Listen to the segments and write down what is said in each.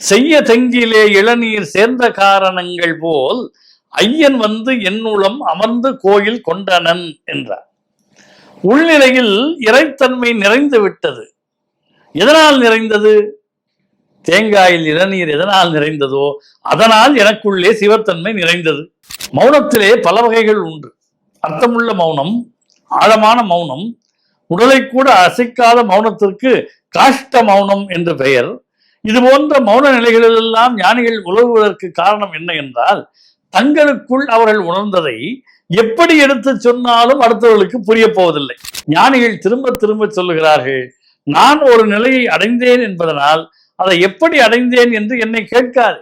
செய்ய தெங்கிலே இளநீர் சேர்ந்த காரணங்கள் போல் ஐயன் வந்து என்னுளம் அமர்ந்து கோயில் கொண்டனன் என்றார். உள்நிலையில் இறைத்தன்மை நிறைந்து விட்டது. எதனால் நிறைந்தது? தேங்காயில் இளநீர் எதனால் நிறைந்ததோ அதனால் எனக்குள்ளே சிவத்தன்மை நிறைந்தது. மௌனத்திலே பல வகைகள் உண்டு. அர்த்தமுள்ள மௌனம் ஆழமான மௌனம் உடலை கூட அசைக்காத மௌனத்திற்கு காஷ்ட மௌனம் என்று பெயர். இது போன்ற மௌன நிலைகளிலெல்லாம் ஞானிகள் உழவுவதற்கு காரணம் என்ன என்றால் தங்களுக்குள் அவர்கள் உணர்ந்ததை எப்படி எடுத்து சொன்னாலும் அடுத்தவர்களுக்கு புரிய போவதில்லை. ஞானிகள் திரும்ப திரும்ப சொல்லுகிறார்கள் நான் ஒரு நிலையை அடைந்தேன் என்பதனால் அதை எப்படி அடைந்தேன் என்று என்னை கேட்காது.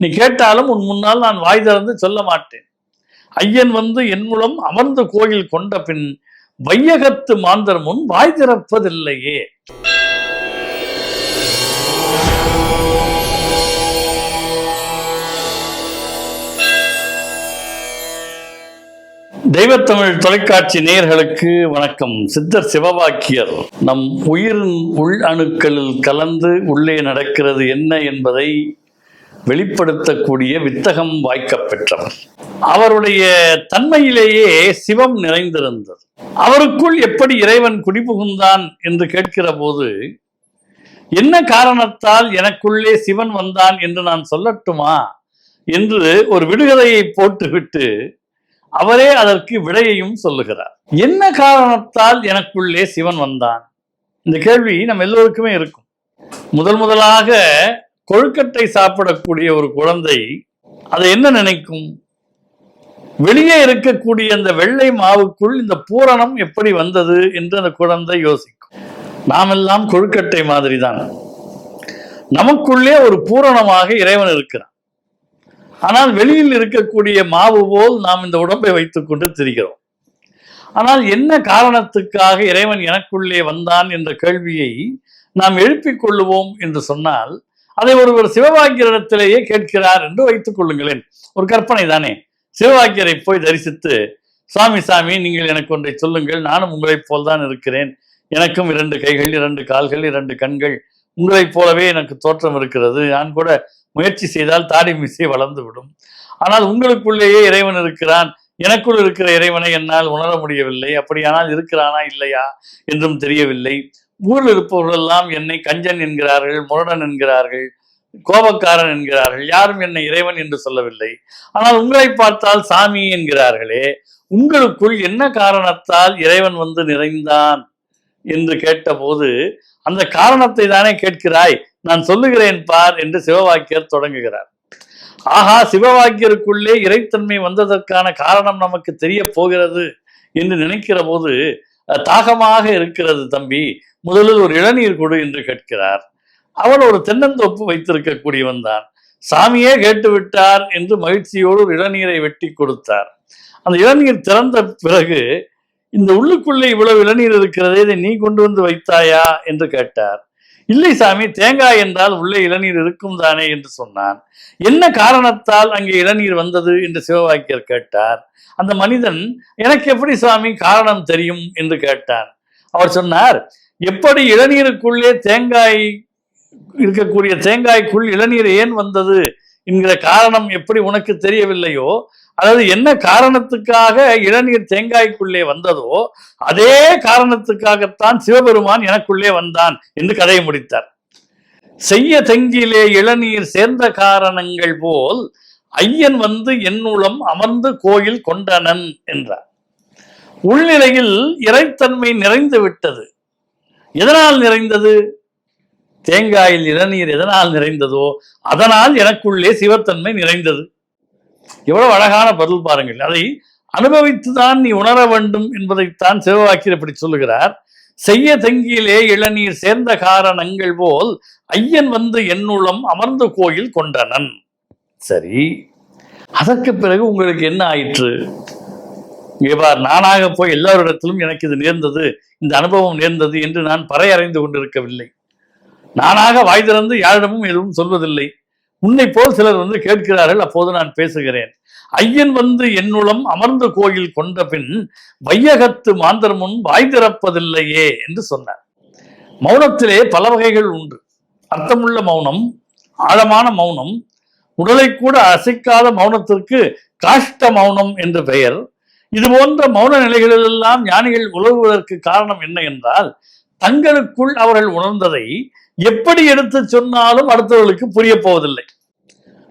நீ கேட்டாலும் உன் முன்னால் நான் வாய் திறந்து சொல்ல மாட்டேன். ஐயன் வந்து என் மூலம் அமர்ந்து கோயில் கொண்ட பின் வையகத்து மாந்தர் முன் வாய் திறப்பதில்லையே. தெய்வத்தமிழ் தொலைக்காட்சி நேயர்களுக்கு வணக்கம். சித்தர் சிவவாக்கியர் நம் உயிரின் உள் அணுக்களில் கலந்து உள்ளே நடக்கிறது என்ன என்பதை வெளிப்படுத்தக்கூடிய வித்தகம் வாய்க்கப் பெற்றவர். அவருடைய தன்மையிலேயே சிவம் நிறைந்திருந்தது. அவருக்குள் எப்படி இறைவன் குடிபுகுந்தான் என்று கேட்கிற போது என்ன காரணத்தால் எனக்குள்ளே சிவன் வந்தான் என்று நான் சொல்லட்டுமா என்று ஒரு விடுகதையை போட்டுவிட்டு அவரே அதற்கு விடையையும் சொல்லுகிறார். என்ன காரணத்தால் எனக்குள்ளே சிவன் வந்தான்? இந்த கேள்வி நம்ம எல்லோருக்குமே இருக்கும். முதல் முதலாக கொழுக்கட்டை சாப்பிடக்கூடிய ஒரு குழந்தை அதை என்ன நினைக்கும்? வெளியே இருக்கக்கூடிய அந்த வெள்ளை மாவுக்குள் இந்த பூரணம் எப்படி வந்தது என்று அந்த குழந்தை யோசிக்கும். நாம் எல்லாம் கொழுக்கட்டை மாதிரி தான் நமக்குள்ளே ஒரு பூரணமாக இறைவன் இருக்கிறான். ஆனால் வெளியில் இருக்கக்கூடிய மாவு போல் நாம் இந்த உடம்பை வைத்துக்கொண்டு திரிகிறோம். ஆனால் என்ன காரணத்துக்காக இறைவன் எனக்குள்ளே வந்தான் என்ற கேள்வியை நாம் எழுப்பிக் கொள்ளுவோம் என்று சொன்னால் அதை ஒருவர் சிவபாக்கியரிடத்திலேயே கேட்கிறார் என்று வைத்துக் கொள்ளுங்களேன். ஒரு கற்பனை தானே. சிவபாக்கியரை போய் தரிசித்து சுவாமி சாமி நீங்கள் எனக்கு ஒன்றை சொல்லுங்கள் நானும் உங்களைப் போல்தான் இருக்கிறேன். எனக்கும் இரண்டு கைகள் இரண்டு கால்கள் இரண்டு கண்கள் உங்களைப் போலவே எனக்கு தோற்றம் இருக்கிறது. நான் கூட முயற்சி செய்தால் தாடி மீசை வளர்ந்து விடும். ஆனால் உங்களுக்குள்ளேயே இறைவன் இருக்கிறான். எனக்குள் இருக்கிற இறைவனை என்னால் உணர முடியவில்லை. அப்படியானால் இருக்கிறானா இல்லையா என்றும் தெரியவில்லை. ஊரில் இருப்பவர்கள் எல்லாம் என்னை கஞ்சன் என்கிறார்கள் முரடன் என்கிறார்கள் கோபக்காரன் என்கிறார்கள். யாரும் என்னை இறைவன் என்று சொல்லவில்லை. ஆனால் உங்களை பார்த்தால் சாமி என்கிறார்களே உங்களுக்குள் என்ன காரணத்தால் இறைவன் வந்து நிறைந்தான்? என்று கேட்டபோது அந்த காரணத்தை தானே கேட்கிறாய்? நான் சொல்லுகிறேன் பார் என்று சிவவாக்கியர் தொடங்குகிறார். ஆஹா சிவவாக்கியருக்குள்ளே இறைத்தன்மை வந்ததற்கான காரணம் நமக்கு தெரிய போகிறது என்று நினைக்கிற போது தாகமாக இருக்கிறது தம்பி முதலில் ஒரு இளநீர் கொடு என்று கேட்கிறார். அவன் ஒரு தென்னந்தோப்பு வைத்திருக்கக்கூடியவன் தான். சாமியே கேட்டு விட்டார் என்று மகிழ்ச்சியோடு ஒரு இளநீரை வெட்டி கொடுத்தார். அந்த இளநீர் திறந்த பிறகு இந்த உள்ளுக்குள்ளே இவ்வளவு இளநீர் இருக்கிறதே இதை நீ கொண்டு வந்து வைத்தாயா? என்று கேட்டார். இல்லை சாமி தேங்காய் என்றால் உள்ளே இளநீர் இருக்கும் தானே என்று சொன்னான். என்ன காரணத்தால் அங்கே இளநீர் வந்தது? என்று சிவவாக்கியர் கேட்டார். அந்த மனிதன் எனக்கு எப்படி சுவாமி காரணம் தெரியும்? என்று கேட்டான் அவர் சொன்னார் எப்படி இளநீருக்குள்ளே தேங்காய் இருக்கக்கூடிய தேங்காய்க்குள் இளநீர் ஏன் வந்தது? என்கிற காரணம் எப்படி உனக்கு தெரியவில்லையோ அதாவது என்ன காரணத்துக்காக இளநீர் தேங்காய்க்குள்ளே வந்ததோ அதே காரணத்துக்காகத்தான் சிவபெருமான் எனக்குள்ளே வந்தான் என்று கதையை முடித்தார். செய்ய தெங்கிலே இளநீர் சேர்ந்த காரணங்கள் போல் ஐயன் வந்து என்னுளம் அமர்ந்து கோயில் கொண்டனன் என்றார். உள்நிலையில் இறைத்தன்மை நிறைந்து விட்டது. எதனால் நிறைந்தது? தேங்காயில் இளநீர் எதனால் நிறைந்ததோ அதனால் எனக்குள்ளே சிவத்தன்மை நிறைந்தது. எவ்வளவு அழகான பதில் பாருங்கள். அதை அனுபவித்துதான் நீ உணர வேண்டும் என்பதைத்தான் சிவவாக்கியர் இப்படி சொல்லுகிறார். செய்ய தங்கியிலே இளநீர் சேர்ந்த காரணங்கள் போல் ஐயன் வந்து என்னுளம் அமர்ந்த கோயில் கொண்டனன். சரி அதற்கு பிறகு உங்களுக்கு என்ன ஆயிற்று? இங்கே நானாக போய் எல்லாரிடத்திலும் எனக்கு இது நேர்ந்தது இந்த அனுபவம் நேர்ந்தது என்று நான் பறையறைந்து கொண்டிருக்கவில்லை. நானாக வாய் திறந்து யாரிடமும் எதுவும் சொல்வதில்லை. உன்னை போல் சிலர் வந்து கேட்கிறார்கள் அப்போது நான் பேசுகிறேன். ஐயன் வந்து என்னுளம் அமர்ந்த கோயில் கொண்ட பின் வையகத்து மாந்தர் முன் வாய் திறப்பதில்லையே என்று சொன்னார். மௌனத்திலே பல வகைகள் உண்டு. அர்த்தமுள்ள மௌனம் ஆழமான மௌனம் உடலை கூட அசைக்காத மௌனத்திற்கு காஷ்ட மௌனம் என்று பெயர். இது போன்ற மௌன நிலைகளிலெல்லாம் ஞானிகள் உலகுவதற்கு காரணம் என்ன என்றால் தங்களுக்குள் அவர்கள் உணர்ந்ததை எப்படி எடுத்து சொன்னாலும் அடுத்தவர்களுக்கு புரிய போவதில்லை.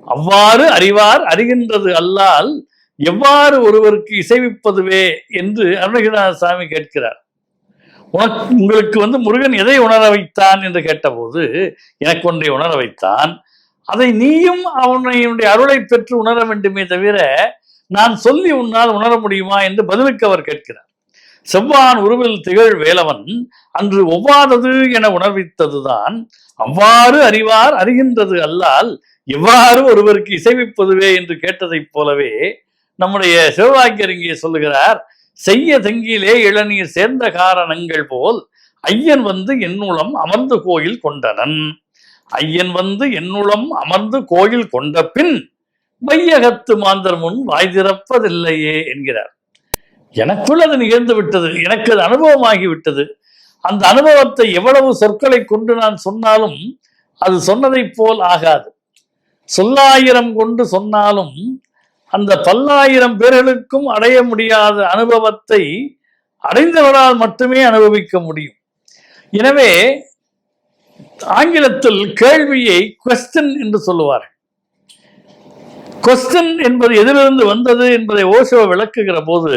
அவ்வாறு அறிவார் அறிகின்றது அல்லால் எவ்வாறு ஒருவருக்கு இசைவிப்பதுவே என்று அருணகிரிநாத சாமி கேட்கிறார். உனக்கு உங்களுக்கு வந்து முருகன் எதை உணர வைத்தான் என்று கேட்டபோது எனக்கு ஒன்றை உணர வைத்தான். அதை நீயும் அவனுடைய அருளை பெற்று உணர வேண்டுமே தவிர நான் சொல்லி உன்னால் உணர முடியுமா என்று பதிலுக்கு அவர் கேட்கிறார். செவ்வான் உருவில் திகழ் வேலவன் அன்று ஒவ்வாதது என உணர்வித்ததுதான். அவ்வாறு அறிவார் அறிகின்றது அல்லால் எவ்வாறு ஒருவருக்கு இசைவிப்பதுவே என்று கேட்டதைப் போலவே நம்முடைய சிவவாக்கியர் இங்கே சொல்லுகிறார் செய்ய தெங்கிலே இளநீர் சேர்ந்த காரணங்கள் போல் ஐயன் வந்து என்னுளம் அமர்ந்து கோயில் கொண்டனன். ஐயன் வந்து என்னுளம் அமர்ந்து கோயில் கொண்ட பின் வையகத்து மாந்தர் முன் வாய் திறப்பதில்லையே என்கிறார். எனக்குள் அது நிகழ்ந்து விட்டது எனக்கு அது அனுபவமாகி விட்டது அந்த அனுபவத்தை எவ்வளவு சொற்களை கொண்டு நான் சொன்னாலும் அது சொன்னதைப் போல் ஆகாது. சொல்லாயிரம் கொண்டு சொன்னாலும் அந்த பல்லாயிரம் பேர்களுக்கும் அடைய முடியாத அனுபவத்தை அடைந்தவரால் மட்டுமே அனுபவிக்க முடியும். எனவே ஆங்கிலத்தில் கேள்வியை கொஸ்டின் என்று சொல்லுவார்கள். கொஸ்டின் என்பது எதிலிருந்து வந்தது என்பதை ஓஷோ விளக்குகிற போது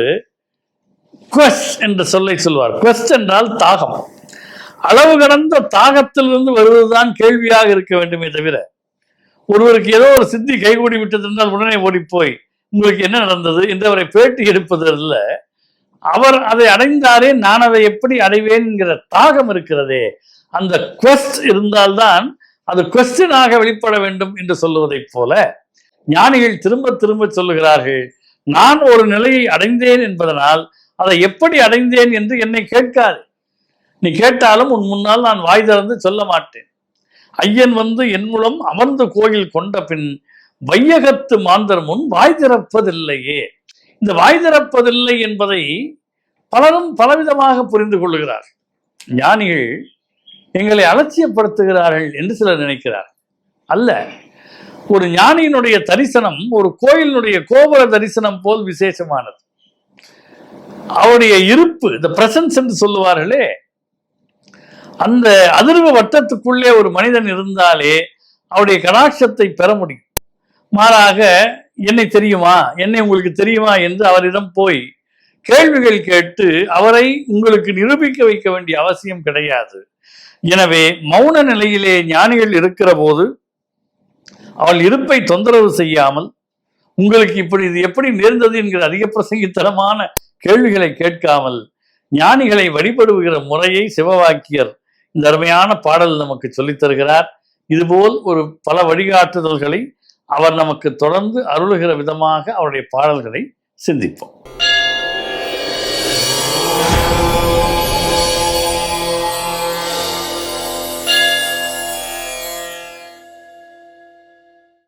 குவஸ் என்ற சொல்லை சொல்வார். கொஸ்ட் என்றால் தாகம். அளவு கடந்த தாகத்திலிருந்து வருவதுதான் கேள்வியாக இருக்க வேண்டுமே தவிர ஒருவருக்கு ஏதோ ஒரு சித்தி கைகூடி விட்டது என்றால் உடனே ஓடிப்போய் உங்களுக்கு என்ன நடந்தது என்று அவரை பேட்டி எடுப்பதில் அவர் அதை அடைந்தாரே நான் அதை எப்படி அடைவேன் என்கிற தாகம் இருக்கிறதே. அந்த கொஸ்ட் இருந்தால்தான் அது கொஸ்டினாக வெளிப்பட வேண்டும் என்று சொல்லுவதைப் போல ஞானிகள் திரும்ப திரும்ப சொல்லுகிறார்கள் நான் ஒரு நிலையை அடைந்தேன் என்பதனால் அதை எப்படி அடைந்தேன் என்று என்னை கேட்காது. நீ கேட்டாலும் உன் முன்னால் நான் வாய் திறந்து சொல்ல மாட்டேன். ஐயன் வந்து என் மூலம் அமர்ந்து கோயில் கொண்ட பின் வையகத்து மாந்தர் முன் வாய் திறப்பதில்லையே. இந்த வாய் திறப்பதில்லை என்பதை பலரும் பலவிதமாக புரிந்து கொள்கிறார். ஞானிகள் எங்களை அலட்சியப்படுத்துகிறார்கள் என்று சிலர் நினைக்கிறார். அல்ல ஒரு ஞானியினுடைய தரிசனம் ஒரு கோயிலினுடைய கோபுர தரிசனம் போல் விசேஷமானது. அவருடைய இருப்பு இந்த பிரசன்ஸ் என்று சொல்லுவார்களே அந்த அதிர்வு வட்டத்துக்குள்ளே ஒரு மனிதன் இருந்தாலே அவருடைய கடாட்சத்தை பெற முடியும். மாறாக என்னை தெரியுமா? என்னை உங்களுக்கு தெரியுமா? என்று அவரிடம் போய் கேள்விகள் கேட்டு அவரை உங்களுக்கு நிரூபிக்க வைக்க வேண்டிய அவசியம் கிடையாது. எனவே மௌன நிலையிலே ஞானிகள் இருக்கிற போது அவள் இருப்பை தொந்தரவு செய்யாமல் உங்களுக்கு இப்படி இது எப்படி நேர்ந்தது? என்கிற அதிக பிரசங்கித்தனமான கேள்விகளை கேட்காமல் ஞானிகளை வழிபடுகிற முறையை சிவவாக்கியர் இந்த அருமையான பாடல் நமக்கு சொல்லித் தருகிறார். இதுபோல் ஒரு பல வழிகாட்டுதல்களை அவர் நமக்கு தொடர்ந்து அருளுகிற விதமாக அவருடைய பாடல்களை சிந்திப்போம்.